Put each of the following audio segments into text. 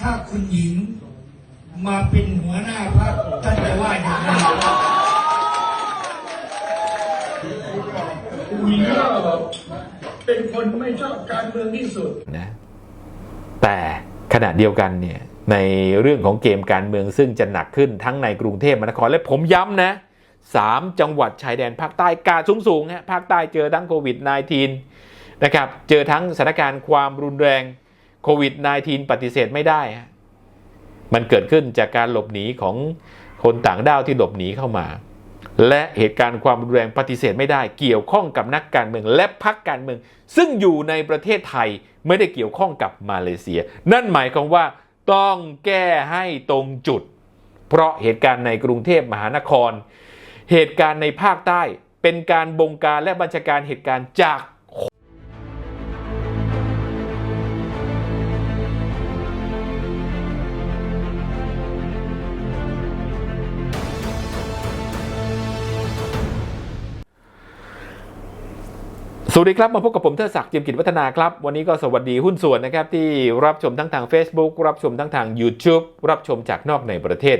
ถ้าคุณหญิงมาเป็นหัวหน้าพรรคท่านจะว่าอย่างไรคุณหญิงก็เป็นคนไม่ชอบการเมืองที่สุดนะแต่ขณะเดียวกันเนี่ยในเรื่องของเกมการเมืองซึ่งจะหนักขึ้นทั้งในกรุงเทพมหานครและผมย้ำนะสามจังหวัดชายแดนภาคใต้กาดสูงสูงๆฮะภาคใต้เจอทั้งโควิด -19 นะครับ เจอทั้งสถานการณ์ความรุนแรง โควิด -19 ปฏิเสธไม่ได้ฮะมันเกิดขึ้นจากการหลบหนีของคนต่างด้าวที่หลบหนีเข้ามา และเหตุการณ์ความรุนแรงปฏิเสธไม่ได้ เกี่ยวข้องกับนักการเมืองและพรรคการเมือง ซึ่งอยู่ในประเทศไทยไม่ได้เกี่ยวข้องกับมาเลเซีย นั่นหมายความว่าต้องแก้ให้ตรงจุด เพราะเหตุการณ์ในกรุงเทพมหานคร เหตุการณ์ในภาคใต้เป็นการบงการและบัญชาการเหตุการณ์จาก สวัสดีครับ มาพบกับผมเทิดศักดิ์จียมกิจวัฒนาครับ วันนี้ก็สวัสดีหุ้นส่วนนะครับ ที่รับชมทั้งทาง Facebook รับชมทั้งทาง YouTube รับชมจากนอกในประเทศ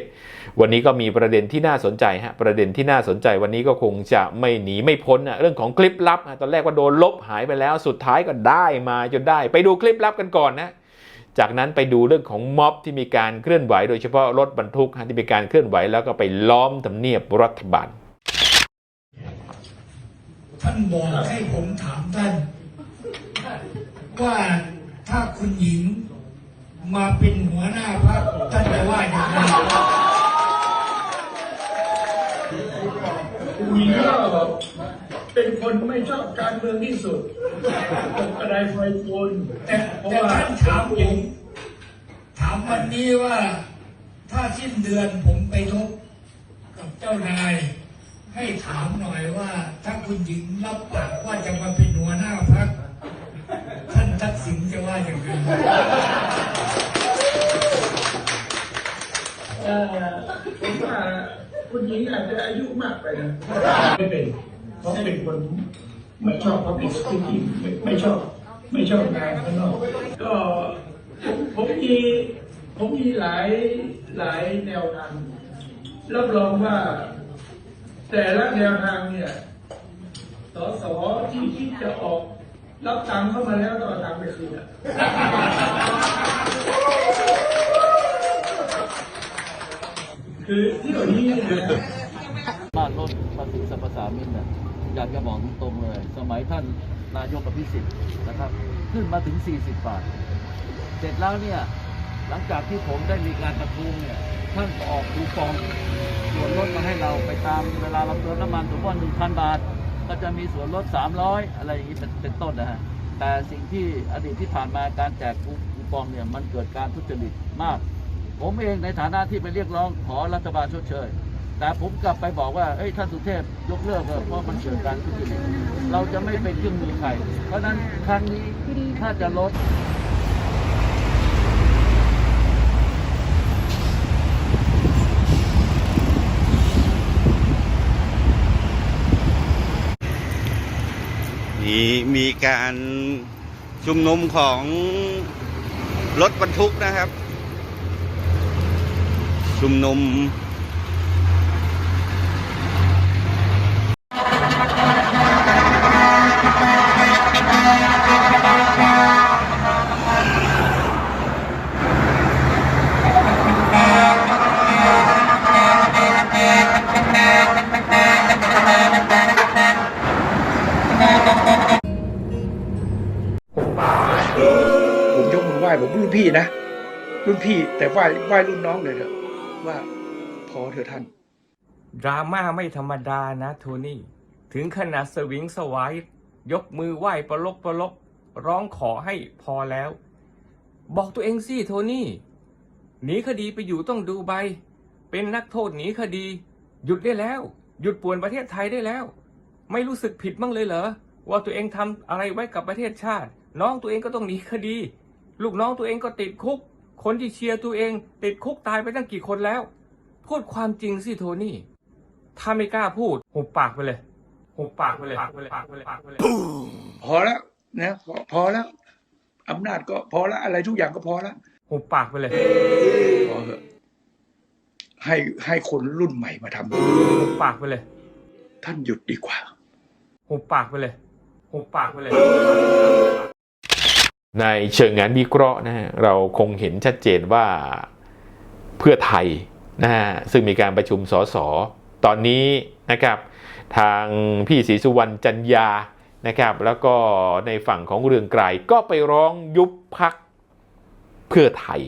วันนี้ก็มีประเด็นที่น่าสนใจฮะประเด็นที่น่าสนใจวันนี้ก็คงจะไม่หนีไม่พ้นนะเรื่องของคลิปลับตอนแรกว่าโดนลบหายไปแล้วสุดท้ายก็ได้มาจนได้ ไปดูคลิปลับกันก่อนนะจากนั้นไปดูเรื่องของม็อบที่มีการเคลื่อนไหว โดยเฉพาะรถบรรทุกที่มีการเคลื่อนไหวแล้วก็ไปล้อมทำเนียบรัฐบาล ท่านบอกให้ผมถามท่าน ว่าถ้าคุณหญิงมาเป็นหัวหน้าพรรคท่านจะว่าอย่างไรคุณหญิงก็เป็นคนไม่ชอบการเมืองที่สุดตกกระไดไฟโคนแต่เพราะแต่ว่าท่านถามผมถามวันนี้ว่า ถ้าสิ้นเดือนผมไปทบกับเจ้านาย ให้ถามหน่อยว่า ถ้าคุณหญิงรับปากว่าจะมาเป็นหัวหน้าพรรคท่านทักษิณจะว่าอย่างไรเอ่อผมว่าคุณหญิงอาจจะอายุมากไปนะไม่เป็นเพราะเป็นคนไม่ชอบ public speaking ไม่ไม่ชอบ ไม่ชอบงานข้างนอกก็ผมผมมีผมมีหลายหลายแนวทางรับรองว่า แต่ละแนวทางเนี่ย สสที่คิดจะออก รับตังค์เข้ามาแล้วต้อตังค์ไปคืนอะคือที่เหล่านี้เนี่ยนะบ้านรถภาษีสรรพสามิตเนี่ยอยากจะบอกตรงๆเลย สมัยท่านนายกอภิสิทธิ์นะครับ ขึ้นมาถึง 40 บาท เสร็จแล้วเนี่ย หลังจากที่ผมได้มีการประท้วงเนี่ยท่านก็ออกคูปองส่วนลดมาให้เราไปตามเวลาเราเติมน้ำมันสมมติว่า1,000บาท ก็จะมีส่วนลด 300 อะไรอย่างนี้เป็นเป็นต้นนะฮะแต่สิ่งที่อดีตที่ผ่านมาการแจกคูปองเนี่ยมันเกิดการทุจริตมาก ผมเองในฐานะที่ไปเรียกร้องขอรัฐบาลชดเชยแต่ผมกลับไปบอกว่าเอ้ยท่านสุเทพยกเลิกเพราะมันเกิดการทุจริตเราจะไม่เป็นเครื่งมือใครเพราะฉะนั้นครั้งนี้ถ้าจะลด มีมีการชุมนุมของรถบรรทุกนะครับ ชุมนุม พี่นะ รุ่นพี่แต่ไหว้ไหว้รุ่นน้องเลยเถอะว่าพอเถอะท่าน ดราม่าไม่ธรรมดานะโทนี่ ถึงขนาดสวิงสวายยกมือไหว้ประลบประลบร้องขอให้พอแล้ว บอกตัวเองสิโทนี่หนีคดีไปอยู่ต้องดูใบ เป็นนักโทษหนีคดี หยุดได้แล้ว หยุดป่วนประเทศไทยได้แล้ว ไม่รู้สึกผิดบ้างเลยเหรอว่าตัวเองทำอะไรไว้กับประเทศชาติ น้องตัวเองก็ต้องหนีคดี ลูกน้องตัวเองก็ติดคุก คนที่เชียร์ตัวเอง ติดคุกตายไปตั้งกี่คนแล้ว พูดความจริงสิโทนี่ ถ้าไม่กล้าพูดหุบปากไปเลยหุบปากไปเลยปากไปเลยปากไปเลยปากไปเลยพอแล้วนะพอพอแล้วอำนาจก็พอแล้วอะไรทุกอย่างก็พอแล้วหุบปากไปเลยพอเถอะให้ให้คนรุ่นใหม่มาทำหุบปากไปเลย ท่านหยุดดีกว่าหุบปากไปเลยหุบปากไปเลย ในเชิงงานวิเคราะห์นะฮะเราคงเห็นชัดเจนว่าเพื่อไทยนะฮะซึ่งมีการประชุมสสตอนนี้นะครับ ทางพี่ศรีสุวรรณจันยานะครับ แล้วก็ในฝั่งของเรืองไกรก็ไปร้องยุบพักเพื่อไทย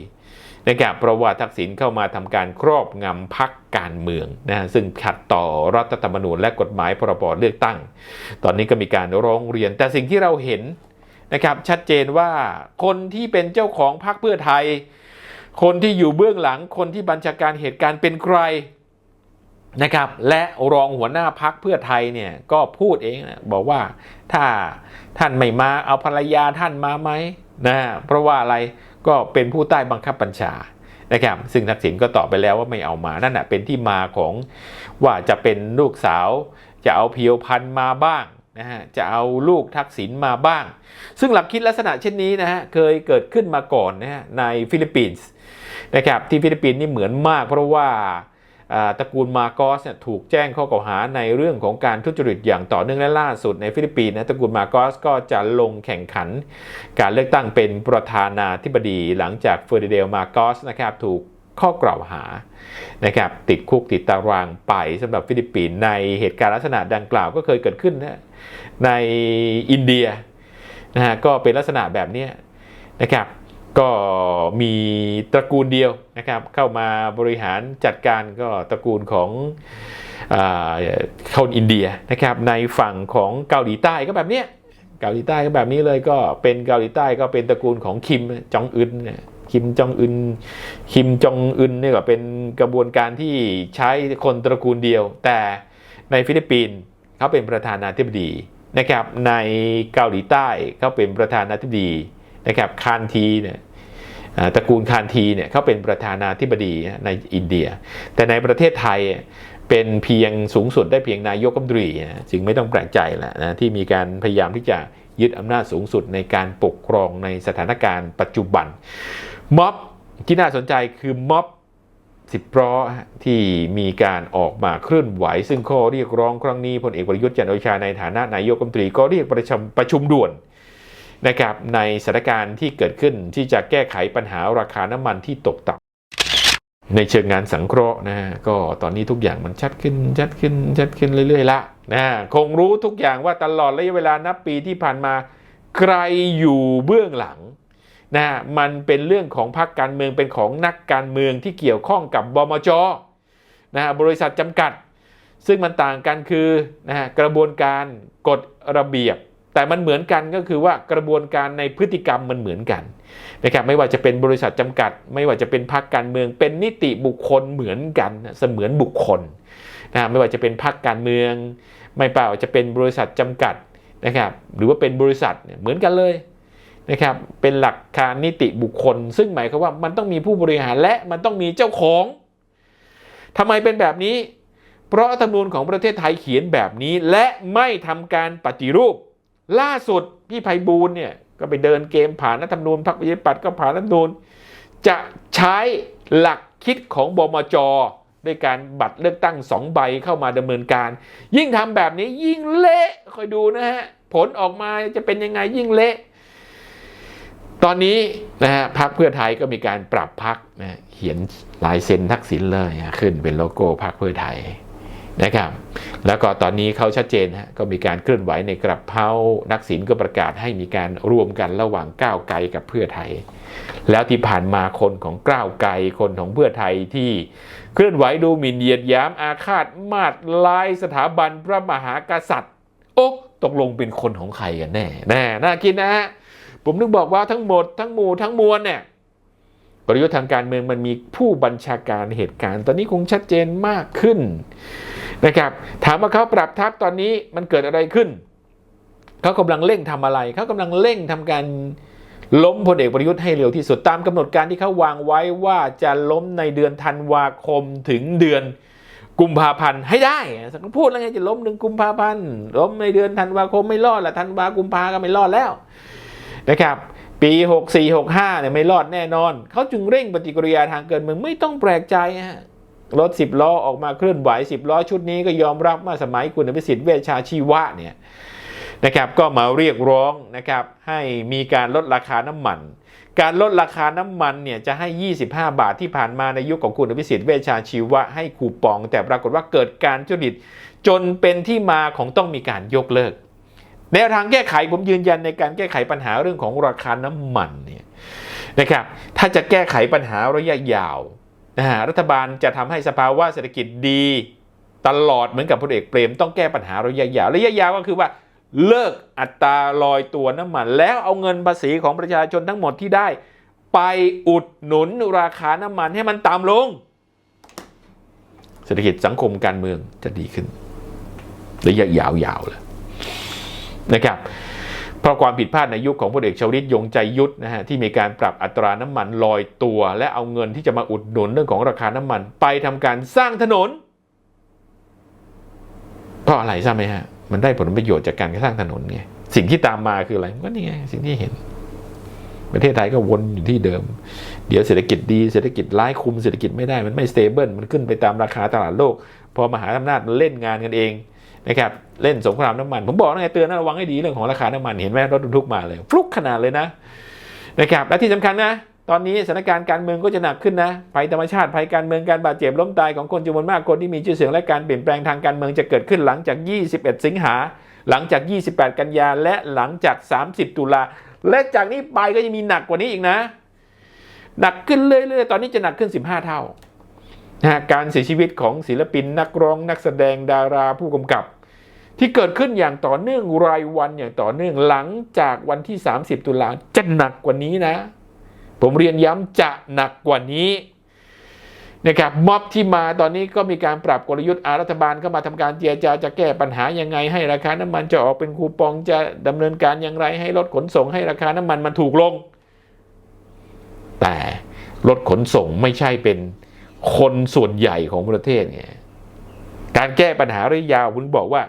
นะครับเพราะว่าทักษิณเข้ามาทำการครอบงำพักการเมืองนะฮะซึ่งขัดต่อรัฐธรรมนูญและกฎหมายพรบเลือกตั้ง ตอนนี้ก็มีการร้องเรียนแต่สิ่งที่เราเห็น นะครับชัดเจนว่าคนที่เป็นเจ้าของพรรคเพื่อไทย คนที่อยู่เบื้องหลังคนที่บัญชาการเหตุการณ์เป็นใครนะครับและรองหัวหน้าพักเพื่อไทยเนี่ยก็พูดเองนะบอกว่าถ้าท่านไม่มาเอาภรรยาท่านมาไหมนะเพราะว่าอะไรก็เป็นผู้ใต้บังคับบัญชานะครับซึ่งทักษิณก็ตอบไปแล้วว่าไม่เอามานั่นแหะเป็นที่มาของว่าจะเป็นลูกสาว จะเอาเพียวพันมาบ้าง นะฮะจะเอาลูกทักษิณมาบ้าง ซึ่งหลักคิดลักษณะเช่นนี้นะฮะเคยเกิดขึ้นมาก่อนนะฮะในฟิลิปปินส์นะครับที่ฟิลิปปินส์นี่เหมือนมาก เพราะว่าตระกูลมาโกสเนี่ยถูกแจ้งข้อกล่าวหาในเรื่องของการทุจริตอย่างต่อเนื่องและล่าสุดในฟิลิปปินส์นะตระกูลมาโกสก็จะลงแข่งขัน การเลือกตั้งเป็นประธานาธิบดีหลังจากเฟอร์ดิเดลมาโกสนะครับถูกข้อกล่าวหานะครับติดคุกติดตารางไปสำหรับฟิลิปปินส์ในเหตุการณ์ลักษณะดังกล่าวก็เคยเกิดขึ้นนะ ในอินเดียนะฮะก็เป็นลักษณะแบบนี้นะครับก็มีตระกูลเดียวนะครับเข้ามาบริหารจัดการก็ตระกูลของอคนอินเดียนะครับในฝั่งของเกาหลีใต้ก็แบบเนี้ยเกาหลีใต้ก็แบบนี้เลยก็เป็นเกาหลีใต้ก็เป็นตระกูลของคิมจองอึนเนี่ยคิมจองอึนคิมจองอึนนี่ก็เป็นกระบวนการที่ใช้คนตระกูลเดียว แต่ในฟิลิปปินส์ เขาเป็นประธานาธิบดีนะครับในเกาหลีใต้เขาเป็นประธานาธิบดีนะครับคานทีเนี่ยตระกูลคานทีเนี่ยเขาเป็นประธานาธิบดีในอินเดีย แต่ในประเทศไทยเป็นเพียงสูงสุดได้เพียงนายกรัฐมนตรีจึงไม่ต้องแปลกใจแหละนะที่มีการพยายามที่จะยึดอำนาจสูงสุดในการปกครองในสถานการณ์ปัจจุบันม็อบที่น่าสนใจคือม็อบ สิบล้อฮะที่มีการออกมาเคลื่อนไหว ซึ่งข้อเรียกร้องครั้งนี้พลเอกประยุทธ์จันโอชาในฐานะนายกรัฐมนตรีก็เรียกประชุมประชุมด่วนนะครับในสถานการณ์ที่เกิดขึ้นที่จะแก้ไขปัญหาราคาน้ำมันที่ตกต่ำในเชิงงานสังเคราะห์นะฮะก็ตอนนี้ทุกอย่างมันชัดขึ้นชัดขึ้นชัดขึ้นเรื่อยๆละนะคงรู้ทุกอย่างว่าตลอดระยะเวลานับปีที่ผ่านมา ใครอยู่เบื้องหลัง นะมันเป็นเรื่องของพรรคการเมืองเป็นของนักการเมืองที่เกี่ยวข้องกับบมจนะบริษัทจำกัด ซึ่งมันต่างกันคือนะกระบวนการกฎระเบียบ แต่มันเหมือนกันก็คือว่ากระบวนการในพฤติกรรมมันเหมือนกันนะครับไม่ว่าจะเป็นบริษัทจำกัด ไม่ว่าจะเป็นพรรคการเมือง เป็นนิติบุคคลเหมือนกันเสมือนบุคคลนะไม่ว่าจะเป็นพรรคการเมือง ไม่เปล่าจะเป็นบริษัทจำกัดนะครับหรือว่าเป็นบริษัทเหมือนกันเลย นะครับเป็นหลักการนิติบุคคล ซึ่งหมายความว่ามันต้องมีผู้บริหารและมันต้องมีเจ้าของทำไมเป็นแบบนี้ เพราะธรรมนูญของประเทศไทยเขียนแบบนี้และไม่ทำการปฏิรูป ล่าสุดพี่ไพบูลเนี่ยก็ไปเดินเกมผ่านรัฐธรรมนูญพรรคประชาธิปัตย์ก็ผ่านรัฐธรรมนูญจะใช้หลักคิดของบมจด้วยการบัตรเลือกตั้งสองใบเข้ามาดำเนินการ ยิ่งทำแบบนี้ยิ่งเละคอยดูนะฮะผลออกมาจะเป็นยังไงยิ่งเละ ตอนนี้นะฮะพักเพื่อไทยก็มีการปรับพักนะเขียนลายเซ็นทักษิณเลยขึ้นเป็นโลโก้พักเพื่อไทยนะครับ แล้วก็ตอนนี้เขาชัดเจนฮะก็มีการเคลื่อนไหวในกระเพรานักษิณก็ประกาศให้มีการรวมกันระหว่างก้าวไกลกับเพื่อไทย แล้วที่ผ่านมาคนของก้าวไกลคนของเพื่อไทยที่เคลื่อนไหวดูหมิ่นเหยียดยามอาฆาตมาดลายสถาบันพระมหากษัตริย์ โอ้ตกลงเป็นคนของใครกันแน่แน่น่าคิดนะฮะ ผมนึกบอกว่าทั้งหมดทั้งหมู่ทั้งมวลเนี่ยกลยุทธ์ทางการเมืองมันมีผู้บัญชาการเหตุการณ์ ตอนนี้คงชัดเจนมากขึ้นนะครับ ถามว่าเขาปรับทัพตอนนี้มันเกิดอะไรขึ้นเขากำลังเร่งทำอะไรเขากำลังเร่งทำการล้มพลเอกประยุทธ์ให้เร็วที่สุดตามกำหนดการที่เขาวางไว้ว่าจะล้มในเดือนธันวาคมถึงเดือนกุมภาพันธ์ให้ได้สักพูดแล้วไงจะล้มหนึ่งกุมภาพันธ์ล้มในเดือนธันวาคมไม่รอดละธันวากุมภาก็ไม่รอดแล้ว นะครับปี 64 65เนี่ยไม่รอดแน่นอน เขาจึงเร่งปฏิกิริยาทางเกินเมืองไม่ต้องแปลกใจฮะรถ 10 ล้อออกมาเคลื่อนไหว 10 ล้อชุดนี้ก็ยอมรับมาสมัยคุณอภิสิทธิ์เวชชาชีวะเนี่ยนะครับก็มาเรียกร้องนะครับให้มีการลดราคาน้ำมัน การลดราคาน้ำมันเนี่ยจะให้ 25 บาทที่ผ่านมาในยุคของคุณอภิสิทธิ์เวชชาชีวะให้คูปอง แต่ปรากฏว่าเกิดการทุจริตจนเป็นที่มาของต้องมีการยกเลิก แนวทางแก้ไขผมยืนยันในการแก้ไขปัญหาเรื่องของราคาน้ำมันเนี่ยนะครับถ้าจะแก้ไขปัญหาระยะยาวนะฮะรัฐบาลจะทำให้สภาวะเศรษฐกิจดีตลอดเหมือนกับพลเอกเปรมต้องแก้ปัญหาระยะยาวระยะยาวก็คือว่าเลิกอัตราลอยตัวน้ำมัน แล้วเอาเงินภาษีของประชาชนทั้งหมดที่ได้ ไปอุดหนุนราคาน้ำมันให้มันต่ำลง เศรษฐกิจสังคมการเมืองจะดีขึ้น ระยะยาวๆเลย นะครับเพราะความผิดพลาดในยุคของพลเอกชวลิตยงใจยุทธนะฮะที่มีการปรับอัตราน้ำมันลอยตัว และเอาเงินที่จะมาอุดหนุนเรื่องของราคาน้ำมัน ไปทำการสร้างถนนเพราะอะไรทราบไหมฮะมันได้ผลประโยชน์จากการสร้างถนนไงสิ่งที่ตามมาคืออะไรก็นี่ไงสิ่งที่เห็น ประเทศไทยก็วนอยู่ที่เดิม เดี๋ยวเศรษฐกิจดีเศรษฐกิจร้ายคุมเศรษฐกิจไม่ได้มันไม่สเตเบิลมันขึ้นไปตามราคาตลาดโลก พอมหาอำนาจมันเล่นงานกันเอง นะครับเล่นสงครามน้ำมัน ผมบอกแล้วไงเตือนนะระวังให้ดีเรื่องของราคาน้ำมันเห็นไหมรถบรรทุกมาเลยฟลุกขนาดเลยนะนะครับและที่สำคัญนะตอนนี้สถานการณ์การเมืองก็จะหนักขึ้นนะภัยธรรมชาติภัยการเมืองการบาดเจ็บล้มตายของคนจำนวนมากคนที่มีชื่อเสียงและการเปลี่ยนแปลงทางการเมืองจะเกิดขึ้นหลังจาก 21 สิงหา หลังจาก 28 กันยาและหลังจาก 30 ตุลาและจากนี้ไปก็จะมีหนักกว่านี้อีกนะ หนักขึ้นเรื่อยๆ ตอนนี้จะหนักขึ้น 15 เท่า นะการเสียชีวิตของศิลปินนักร้องนักแสดงดาราผู้กำกับ ที่เกิดขึ้นอย่างต่อเนื่องรายวันอย่างต่อเนื่องหลังจากวันที่ 30 ตุลาจะหนักกว่านี้นะ ผมเรียนย้ำจะหนักกว่านี้นะครับม็อบที่มาตอนนี้ก็มีการปรับกลยุทธ์อารัฐบาลเข้ามาทำการเจรจาจะแก้ปัญหายังไง ให้ราคาน้ำมันจะออกเป็นคูปองจะดำเนินการอย่างไร ให้รถขนส่งให้ราคาน้ำมันมันถูกลง แต่รถขนส่งไม่ใช่เป็น คนส่วนใหญ่ของประเทศไงการแก้ปัญหาระยะยาวคุณบอกว่า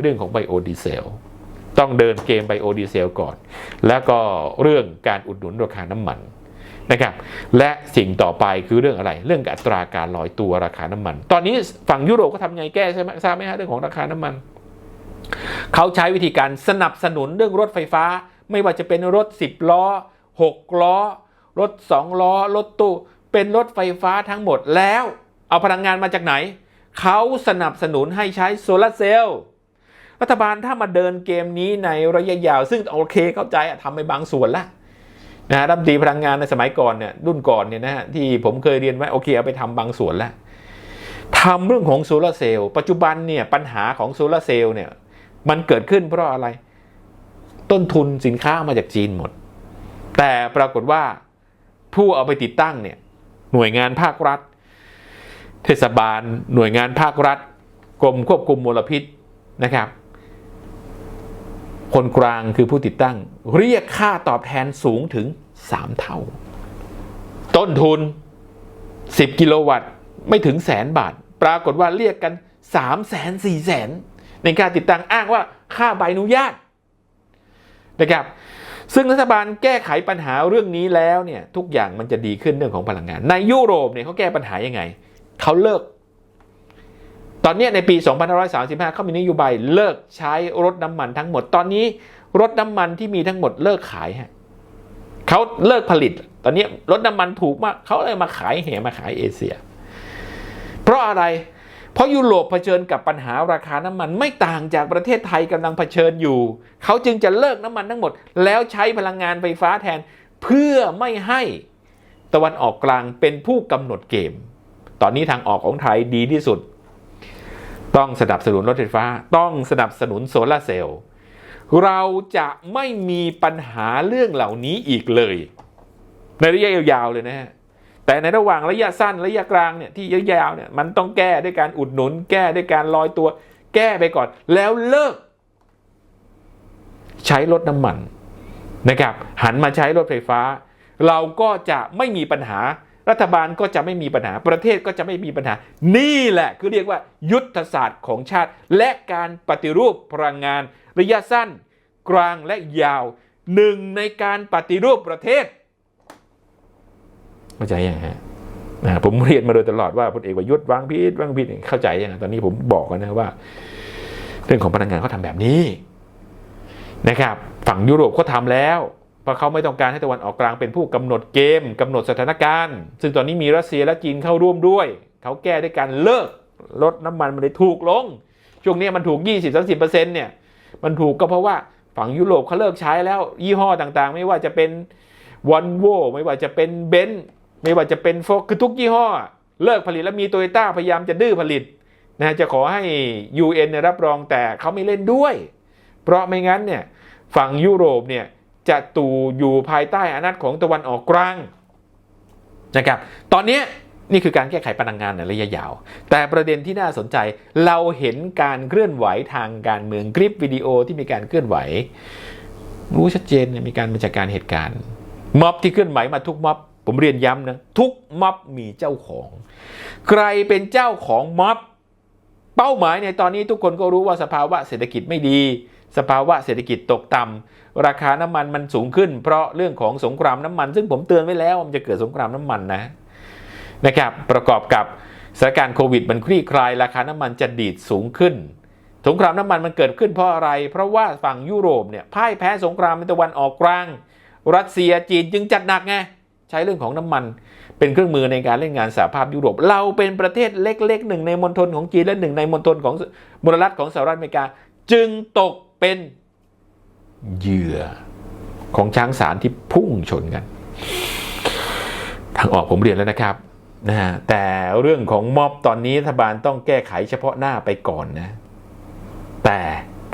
เรื่องของไบโอดีเซลต้องเดินเกมไบโอดีเซลก่อน แล้วก็เรื่องการอุดหนุนราคาน้ำมันนะครับ และสิ่งต่อไปคือเรื่องอะไร เรื่องอัตราการลอยตัวราคาน้ำมัน ตอนนี้ฝั่งยุโรปก็ทำไงแก้ใช่ไหมทราบไหมฮะเรื่องของราคาน้ำมัน เขาใช้วิธีการสนับสนุนเรื่องรถไฟฟ้า ไม่ว่าจะเป็นรถ 10 ล้อ 6 ล้อ รถ 2 ล้อ รถตู้ เป็นรถไฟฟ้าทั้งหมดแล้ว เอาพลังงานมาจากไหน เขาสนับสนุนให้ใช้โซลาร์เซลล์รัฐบาลถ้ามาเดินเกมนี้ในระยะยาว ซึ่งโอเคเข้าใจทำไปบางส่วนละนะรัฐมนตรีพลังงานในสมัยก่อนเนี่ยรุ่นก่อนเนี่ยนะฮะที่ผมเคยเรียนไว้โอเคเอาไปทำบางส่วนแล้วทำเรื่องของโซลาร์เซลล์ปัจจุบันเนี่ยปัญหาของโซลาร์เซลล์เนี่ยมันเกิดขึ้นเพราะอะไร ต้นทุนสินค้ามาจากจีนหมด แต่ปรากฏว่าผู้เอาไปติดตั้งเนี่ย หน่วยงานภาครัฐ เทศบาล หน่วยงานภาครัฐ กรมควบคุมมลพิษนะครับ คนกลางคือผู้ติดตั้ง เรียกค่าตอบแทนสูงถึง 3 เท่า ต้นทุน 10 กิโลวัตต์ไม่ถึงแสนบาท ปรากฏว่าเรียกกัน3แสน4แสนในการติดตั้งอ้างว่าค่าใบอนุญาตนะครับ ซึ่งรัฐบาลแก้ไขปัญหาเรื่องนี้แล้วเนี่ยทุกอย่างมันจะดีขึ้นเรื่องของพลังงาน ในยุโรปเนี่ยเขาแก้ปัญหายังไงเขาเลิก ตอนนี้ในปี 2535 เขามีนโยบายเลิกใช้รถน้ำมันทั้งหมด ตอนนี้รถน้ำมันที่มีทั้งหมดเลิกขายฮะเขาเลิกผลิต ตอนนี้รถน้ำมันถูกมากเขาเลยมาขายเหมาขายเอเชีย เพราะอะไร เพราะยุโรปเผชิญกับปัญหาราคาน้ำมันไม่ต่างจากประเทศไทยกำลังเผชิญอยู่ เขาจึงจะเลิกน้ำมันทั้งหมด แล้วใช้พลังงานไฟฟ้าแทน เพื่อไม่ให้ตะวันออกกลางเป็นผู้กำหนดเกม ตอนนี้ทางออกของไทยดีที่สุด ต้องสนับสนุนรถไฟฟ้า ต้องสนับสนุนโซลาเซลล์เราจะไม่มีปัญหาเรื่องเหล่านี้อีกเลย ในระยะยาวๆเลยนะฮะ แต่ในระหว่างระยะสั้นระยะกลางเนี่ยที่ยาวๆเนี่ยมันต้องแก้ด้วยการอุดหนุน แก้ด้วยการลอยตัว แก้ไปก่อน แล้วเลิก ใช้รถน้ำมันนะครับ หันมาใช้รถไฟฟ้า เราก็จะไม่มีปัญหารัฐบาลก็จะไม่มีปัญหาประเทศก็จะไม่มีปัญหา นี่แหละคือเรียกว่า ยุทธศาสตร์ของชาติ และการปฏิรูปพลังงาน ระยะสั้น กลางและยาวหนึ่งในการปฏิรูปประเทศ เข้าใจยังฮะผมเรียนมาโดยตลอดว่าพลเอกประยุทธ์วางพิษวางพิษเข้าใจยังตอนนี้ผมบอกกันนะว่า เรื่องของพลังงานเขาทำแบบนี้นะครับ ฝั่งยุโรปเขาทำแล้วเพราะเขาไม่ต้องการให้ตะวันออกกลางเป็นผู้กำหนดเกมกำหนดสถานการณ์ ซึ่งตอนนี้มีรัสเซียและจีนเข้าร่วมด้วย เขาแก้ด้วยการเลิกลดน้ำมันมันเลยถูกลง ช่วงนี้มันถูก 20-30%เนี่ยมันถูกก็เพราะว่าฝั่งยุโรปเขาเลิกใช้แล้ว ยี่ห้อต่างๆ ไม่ว่าจะเป็นวอลโวไม่ว่าจะเป็นเบนซ์ ไม่ว่าจะเป็นโฟคือทุกยี่ห้อ เลิกผลิตแล้วมีโตโยต้าพยายามจะดื้อผลิตนะจะขอให้ UN เนี่ยรับรองแต่เขาไม่เล่นด้วย เพราะไม่งั้นเนี่ยฝั่งยุโรปเนี่ยจะตูอยู่ภายใต้อำนาจของตะวันออกกลางนะครับ ตอนนี้นี่คือการแก้ไขพลังงานในระยะยาว แต่ประเด็นที่น่าสนใจเราเห็นการเคลื่อนไหวทางการเมืองคลิปวิดีโอที่มีการเคลื่อนไหว รู้ชัดเจนมีการบัญชาการเหตุการณ์ ม็อบที่เคลื่อนไหวมาทุกม็อบ ผมเรียนย้ำนะ ทุกม็อบมีเจ้าของ ใครเป็นเจ้าของม็อบ เป้าหมายในตอนนี้ทุกคนก็รู้ว่าสภาวะเศรษฐกิจไม่ดี สภาวะเศรษฐกิจตกต่ำราคาน้ำมันมันสูงขึ้น เพราะเรื่องของสงครามน้ำมัน ซึ่งผมเตือนไว้แล้วมันจะเกิดสงครามน้ำมันนะนะครับประกอบกับสถานการณ์โควิดมันคลี่คลายราคาน้ำมันจะดีดสูงขึ้น สงครามน้ำมันมันเกิดขึ้นเพราะอะไร เพราะว่าฝั่งยุโรปเนี่ยพ่ายแพ้สงครามในตะวันออกกลาง รัสเซียจีนจึงจัดหนักไง ใช้เรื่องของน้ำมันเป็นเครื่องมือในการเล่นงานสหภาพยุโรป เราเป็นประเทศเล็กๆหนึ่งในมณฑลของจีนและหนึ่งในมณฑลของมลรัฐของสหรัฐอเมริกา จึงตกเป็นเหยื่อของช้างสารที่พุ่งชนกัน ทางออกผมเรียนแล้วนะครับนะฮะแต่เรื่องของม็อบตอนนี้รัฐบาลต้องแก้ไขเฉพาะหน้าไปก่อนนะ แต่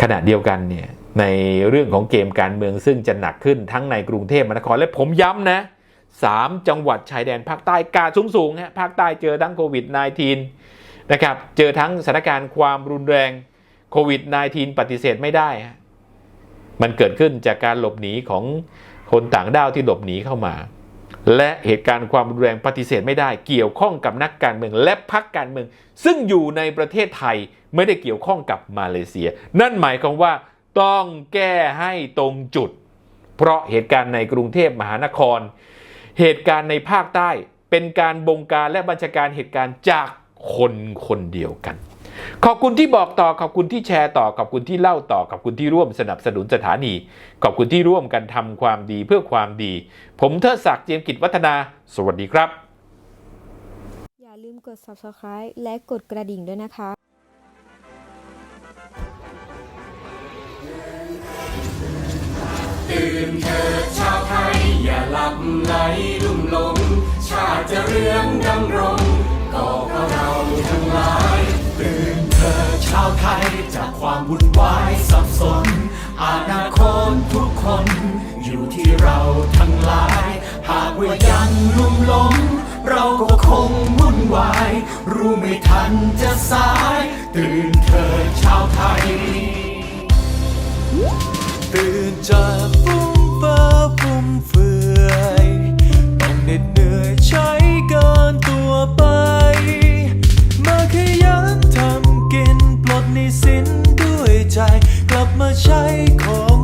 ขณะเดียวกันเนี่ยในเรื่องของเกมการเมืองซึ่งจะหนักขึ้นทั้งในกรุงเทพมหานครและผมย้ำนะ สามจังหวัดชายแดนภาคใต้กาดสูงๆฮะภาคใต้เจอทั้งโควิด -19 นะครับเจอทั้งสถานการณ์ความรุนแรงโควิด -19 ปฏิเสธไม่ได้ฮะมันเกิดขึ้นจากการหลบหนีของคนต่างด้าวที่หลบหนีเข้ามา และเหตุการณ์ความรุนแรงปฏิเสธไม่ได้ เกี่ยวข้องกับนักการเมืองและพรรคการเมือง ซึ่งอยู่ในประเทศไทยไม่ได้เกี่ยวข้องกับมาเลเซีย นั่นหมายความว่าต้องแก้ให้ตรงจุด เพราะเหตุการณ์ในกรุงเทพมหานคร เหตุการณ์ในภาคใต้เป็นการบงการและบัญชาการเหตุการณ์จากคนคนเดียวกัน ขอบคุณที่บอกต่อขอบคุณที่แชร์ต่อขอบคุณที่เล่าต่อขอบคุณที่ร่วมสนับสนุนสถานี ขอบคุณที่ร่วมกันทำความดีเพื่อความดี ผมเทิดศักดิ์เจียมกิจวัฒนา สวัสดีครับ อย่าลืมกด subscribe และกดกระดิ่งด้วยนะคะตื่น รับไหลลุ่มหลง ชาติจะเรื่องดำรงก็เพราะเราทั้งหลายตื่นเถิดชาวไทยจากความวุ่นวายสับสนอนาคตทุกคน อยู่ที่เราทั้งหลาย หากว่ายังลุ่มหลง เราก็คงวุ่นวาย รู้ไม่ทันจะสาย ตื่นเถิดชาวไทย ตื่นจากฟุ้งเฟ้อฟุ่มเฟือ ไป มาขยันทำกินปลดหนี้สินด้วยใจ กลับมาใช้ของ